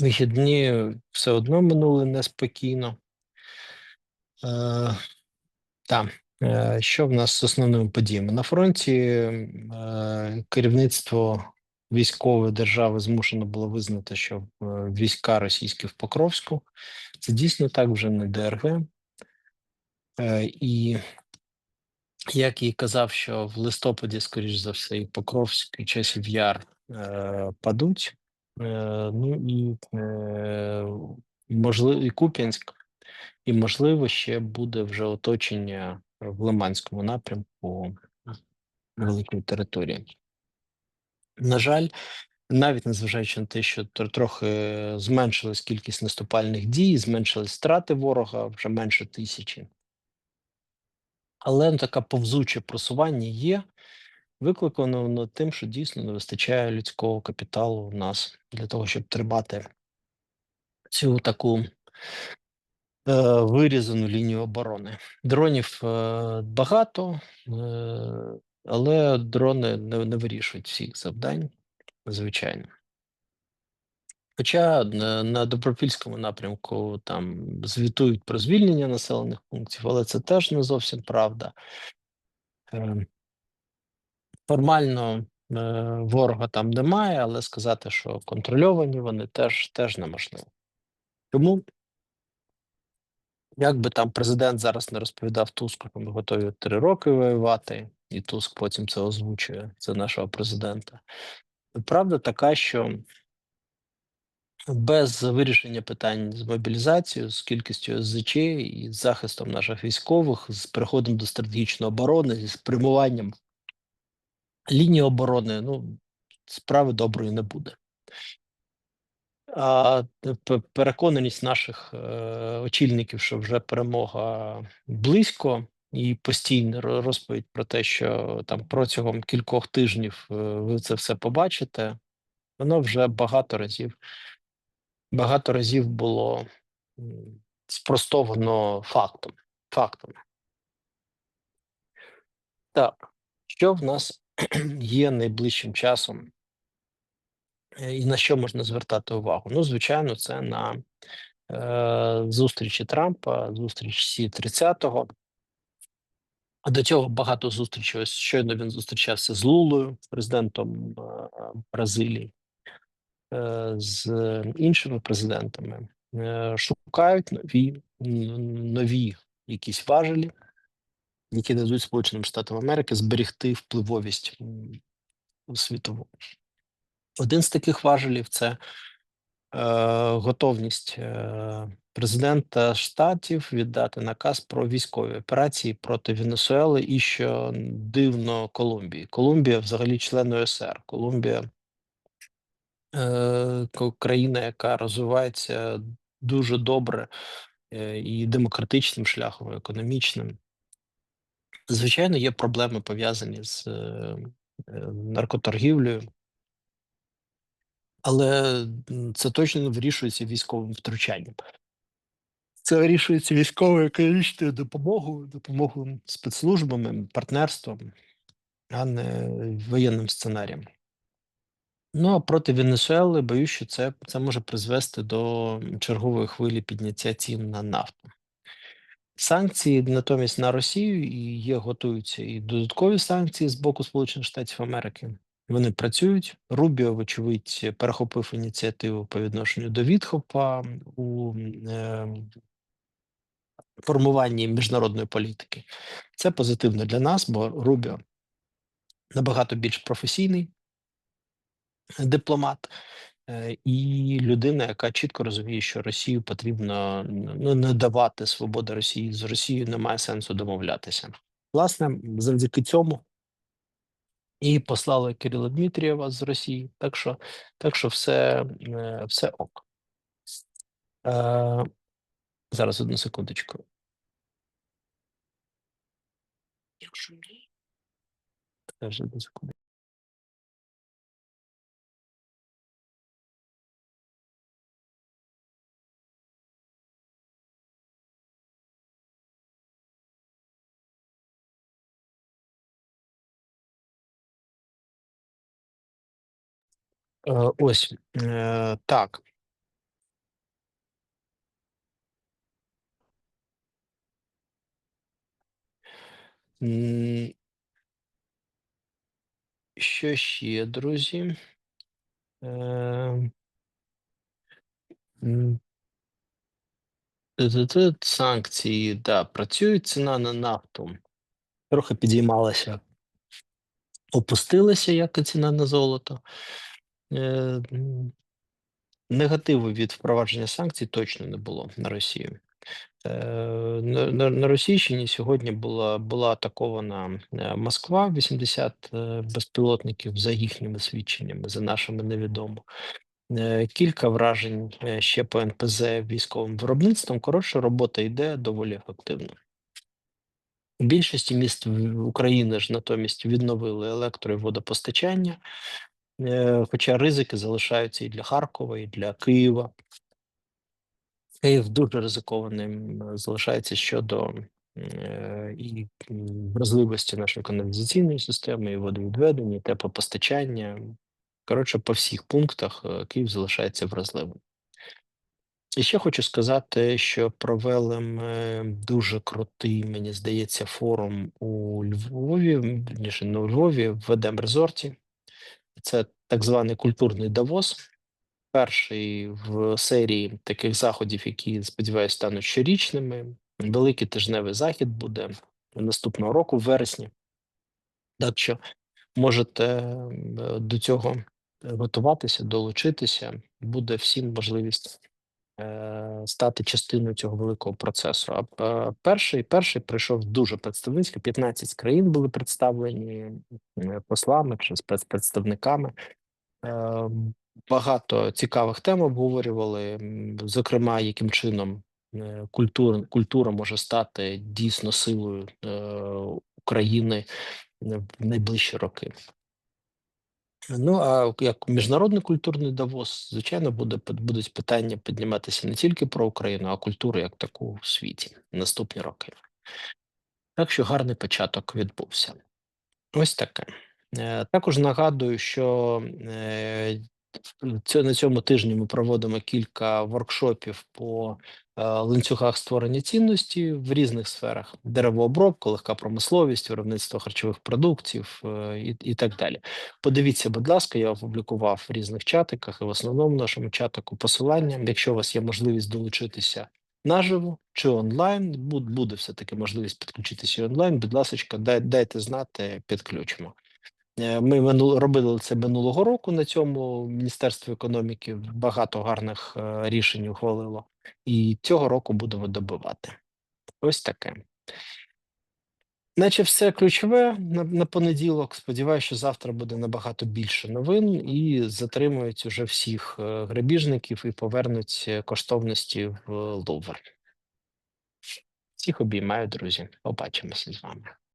Вихідні все одно минули неспокійно. Е, Так, е, що в нас з основними подіями? На фронті е, керівництво військової держави змушено було визнати, що е, війська російські в Покровську. Це дійсно так вже не ДРГ. Е, І як і казав, що в листопаді, скоріш за все, і Покровськ, і часів яр е, падуть. Е, ну і е, можливо, і Куп'янськ, і можливо, ще буде вже оточення в Лиманському напрямку великої території. На жаль, навіть незважаючи на те, що трохи зменшилась кількість наступальних дій, зменшились страти ворога вже менше тисячі. Але ну, таке повзуче просування є, викликано воно тим, що дійсно не вистачає людського капіталу у нас для того, щоб тримати цю таку е, вирізану лінію оборони. Дронів е, багато, е, але дрони не, не вирішують всіх завдань, звичайно. Хоча на, Добропільському напрямку там звітують про звільнення населених пунктів, але це теж не зовсім правда. Е, Формально е, ворога там немає, але сказати, що контрольовані вони теж, теж неможливо. Тому, як би там президент зараз не розповідав Туску, що ми готові три роки воювати, і Туск потім це озвучує, це нашого президента. Правда така, що без вирішення питань з мобілізацією, з кількістю СЗЧ і з захистом наших військових, з переходом до стратегічної оборони, зі спрямуванням лінії оборони, ну справи доброї не буде. А переконаність наших е, очільників, що вже перемога близько, і постійна розповідь про те, що там протягом кількох тижнів е, ви це все побачите, воно вже багато разів, багато разів було спростовано фактом. фактами. Так, що в нас є найближчим часом Е, І на що можна звертати увагу? Ну, звичайно, це на е, зустрічі Трампа, зустріч Сі 30-го. А до цього багато зустрічей. Ось щойно він зустрічався з Лулою, президентом е, Бразилії, е, з іншими президентами. Е, шукають нові, нові якісь важелі, які дадуть Сполученим Штатам Америки зберегти впливовість світову. Один з таких важелів це е, готовність е, президента штатів віддати наказ про військові операції проти Венесуели і що дивно Колумбії. Колумбія взагалі член ОСР. Колумбія е, країна, яка розвивається дуже добре е, і демократичним шляхом, економічним. Звичайно, є проблеми пов'язані з е, е, наркоторгівлею. Але це точно не вирішується військовим втручанням. Це вирішується військовою економічною допомогою, допомогою спецслужбами, партнерством, а не воєнним сценарієм. Ну а проти Венесуели, боюсь, що це, це може призвести до чергової хвилі підняття цін на нафту. Санкції натомість на Росію і є готуються і додаткові санкції з боку Сполучених Штатів Америки. Вони працюють. Рубіо, вочевидь, перехопив ініціативу по відношенню до відхопа у е, формуванні міжнародної політики. Це позитивно для нас, бо Рубіо набагато більш професійний дипломат і людина, яка чітко розуміє, що Росію потрібно ну, не давати свободи Росії з Росією, немає сенсу домовлятися. Власне, завдяки цьому і послали Кирила Дмитрієва з Росії. Так що, так що все, е, все ок. Е, зараз одну секундочку. Якщо ні. Одну секунду. Э, ось э, так. Що ще, друзі? Санкції, да, працює ціна на нафту. Трохи підіймалася, опустилася як і ціна на золото. Е, Негативу від впровадження санкцій точно не було на Росію. Е, На, на, на Російщині сьогодні була була атакована е, Москва, 80 е, безпілотників за їхніми свідченнями, за нашими невідомо. Кілька вражень ще по НПЗ військовим виробництвом. Коротше, робота йде доволі ефективно. Більшості міст України ж натомість відновили електро і водопостачання, хоча ризики залишаються і для Харкова, і для Києва. Київ дуже ризикованим залишається щодо і вразливості нашої каналізаційної системи, і водовідведення, і теплопостачання. Коротше, по всіх пунктах е, Київ залишається вразливим. І ще хочу сказати, що провели ми дуже крутий, мені здається, форум у Львові, не у Львові, в Едем Резорті. Це так званий культурний Давос, перший в серії таких заходів, які, сподіваюся, стануть щорічними. Великий тижневий захід буде наступного року, в вересні. Так що можете до цього готуватися, долучитися. Буде всім можливість стати частиною цього великого процесу. А е, перший перший прийшов дуже представницько. 15 країн були представлені е, послами чи спецпредставниками. Е, Багато цікавих тем обговорювали, зокрема, яким чином е, культура, культура може стати дійсно силою е, України е, в найближчі роки. Ну, а як міжнародний культурний Давос, звичайно, буде будуть питання підніматися не тільки про Україну, а культуру як таку в світі наступні роки. Так що гарний початок відбувся. Ось таке. Е, Також нагадую, що е, на цьому тижні ми проводимо кілька воркшопів по е, ланцюгах створення цінності в різних сферах: деревообробка, легка промисловість, виробництво харчових продуктів е, і, і так далі. Подивіться, будь ласка, я опублікував в різних чатиках і в основному в нашому чатику посилання. Якщо у вас є можливість долучитися наживо чи онлайн, буде все таки можливість підключитися онлайн. Будь ласка, дайте знати, підключимо. Е, Ми робили це минулого року на цьому Міністерство економіки. Багато гарних е, рішень ухвалило, і цього року будемо добивати. Ось таке. Наче все ключове на, на понеділок. Сподіваюся, що завтра буде набагато більше новин і затримують уже всіх е, грабіжників і повернуть коштовності в Лувр. Всіх обіймаю, друзі. Побачимося з вами.